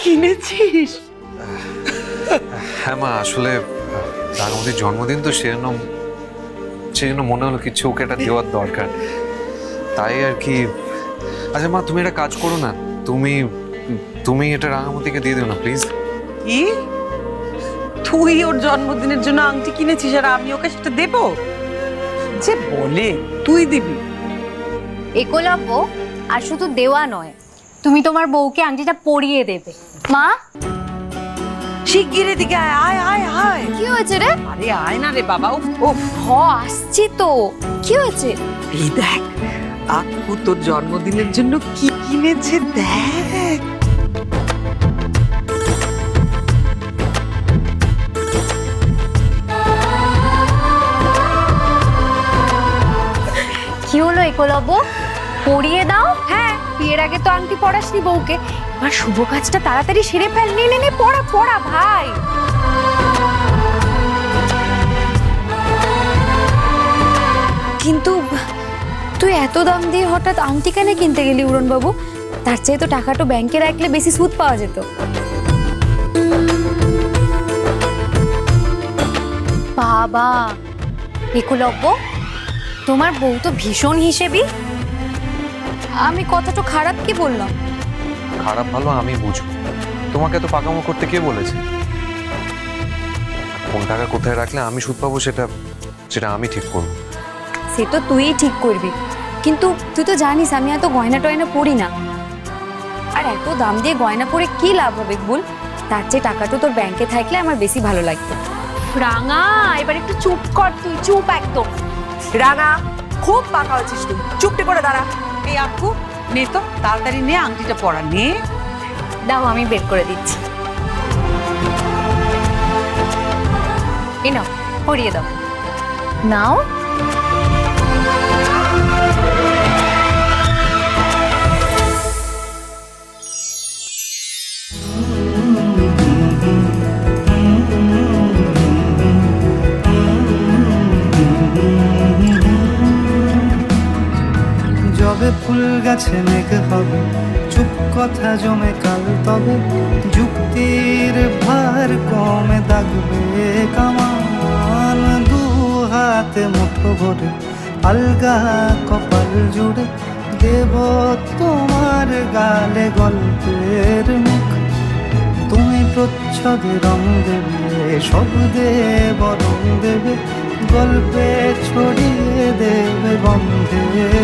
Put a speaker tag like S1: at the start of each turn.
S1: কিনেছিস?
S2: হ্যাঁ মা আসলে রাঙামতির জন্মদিন তো সেজন্য সেজন্য মনে হলো কিছু ওকে এটা দেওয়ার দরকার। তাই আর কি আচ্ছা মা তুমি একটা কাজ করো না তুমি তুমি এটা রাঙামতিকে দিয়ে দিও না প্লিজ
S1: কি? তুই ওর জন্মদিনের জন্য আংটি কিনেছিস আর আমি ওকে সেটা দেবো? যে বলে তুই দিবি।
S3: একলব্য আর শুধু দেওয়া নয় তুমি তোমার বউকে আংটিটা পরিয়ে দেবে। মা?
S1: শিগগির এদিকে আয় আয় আয় আয়।
S3: কি হয়েছে রে?
S1: আরে আয় না রে বাবা উফ উফ।
S3: হ আসছি তো। কি হয়েছে?
S1: এই দেখ আকু তোর জন্মদিনের জন্য কি কিনেছে দেখ।
S3: কি হলো একলব্য পরিয়ে দাও? হ্যাঁ বিয়ের আগে তো আংটি পরাসনি বউকে। এবার শুভ কাজটা তাড়াতাড়ি সেরে ফেল। নে নে পড়া পড়া, ভাই। কিন্তু তুই এত দাম দিয়ে হঠাৎ আংটি কেন কিনতে গেলি উড়ন বাবু তার চেয়ে তো টাকাটা ব্যাংকে রাখলে বেশি সুদ পাওয়া যেত। বাবা একলব্য তোমার বউ তো ভীষণ হিসেবি। আমি কথাটা খারাপ কি বললাম?
S2: খারাপ ভালো আমি বুঝব। তোমাকে তো পাকামো করতে কে বলেছে? কোন টাকা কোথায় রাখলে আমি সুদ পাবো সেটা সেটা আমি ঠিক করব।
S3: সে তো তুই ঠিক করবি। কিন্তু তুই তো জানিস আমি এত গয়না টয়না পড়ি না। আর এত দাম দিয়ে গয়না পরে কি লাভ হবে বল? তার চেয়ে টাকাটা তোর ব্যাংকে থাকলে আমার বেশি ভালো লাগতো। রাঙা এবার একটু চুপ কর তুই চুপ একদম।
S1: রানা খুব পাকা হচ্ছিস তুই। চুপটি করে দাঁড়া। এই আপু নে তো তাড়াতাড়ি নে আংটিটা পরা নে।
S3: দাও আমি বের করে দিচ্ছি। এ নাও পরিয়ে দাও। নাও।
S4: ফুল গাছে মেঘ হবে, চুপ কথা জমে কাল তবে, যুক্তির ভার কমে দাগবে কামান, দু হাতে মুঠো ভরে, আলগা কপাল জুড়ে, দেব তোমার গালে গল্পের মুখ। তুমি প্রচ্ছদে রং দেবে, শব্দে বরং দেবে, গল্পে ছড়িয়ে দেবে বন্ধের